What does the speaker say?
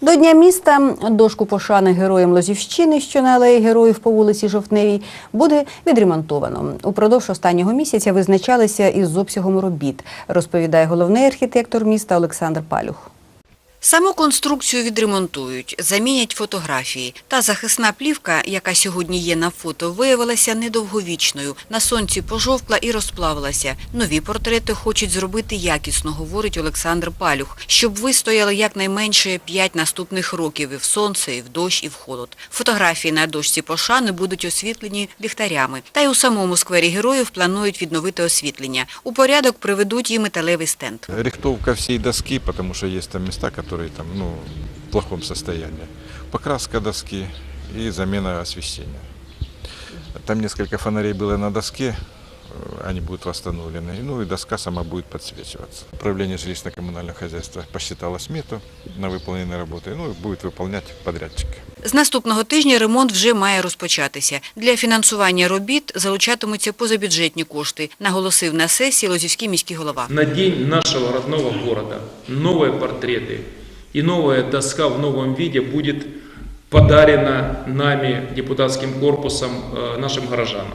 До Дня міста дошку пошани героям Лозівщини, що на алеї героїв по вулиці Жовтневій, буде відремонтовано. Упродовж останнього місяця визначалися із обсягом робіт, розповідає головний архітектор міста Олександр Палюх. Саму конструкцію відремонтують, замінять фотографії. Та захисна плівка, яка сьогодні є на фото, виявилася недовговічною. На сонці пожовкла і розплавилася. Нові портрети хочуть зробити якісно, говорить Олександр Палюх, щоб вистояли якнайменше п'ять наступних років і в сонце, і в дощ, і в холод. Фотографії на дошці пошани будуть освітлені ліхтарями. Та й у самому сквері героїв планують відновити освітлення. У порядок приведуть і металевий стенд. Рихтовка всей доски, потому что есть там места, которые там, ну, в плохом состоянии. Покраска доски и замена освещения. Там несколько фонарей было на доске, э, они будут восстановлены. Ну и доска сама будет подсвечиваться. Управление жилищно-коммунального хозяйства посчитало смету на выполненные работы, ну и будет выполнять подрядчик. З наступного тижня ремонт вже має розпочатися. Для фінансування робіт залучатимуться позабюджетні кошти, наголосив на сесії Лозівський міський голова. На день нашего родного города новые портреты и новая доска в новом виде будет подарена нами, депутатским корпусом, э, нашим горожанам.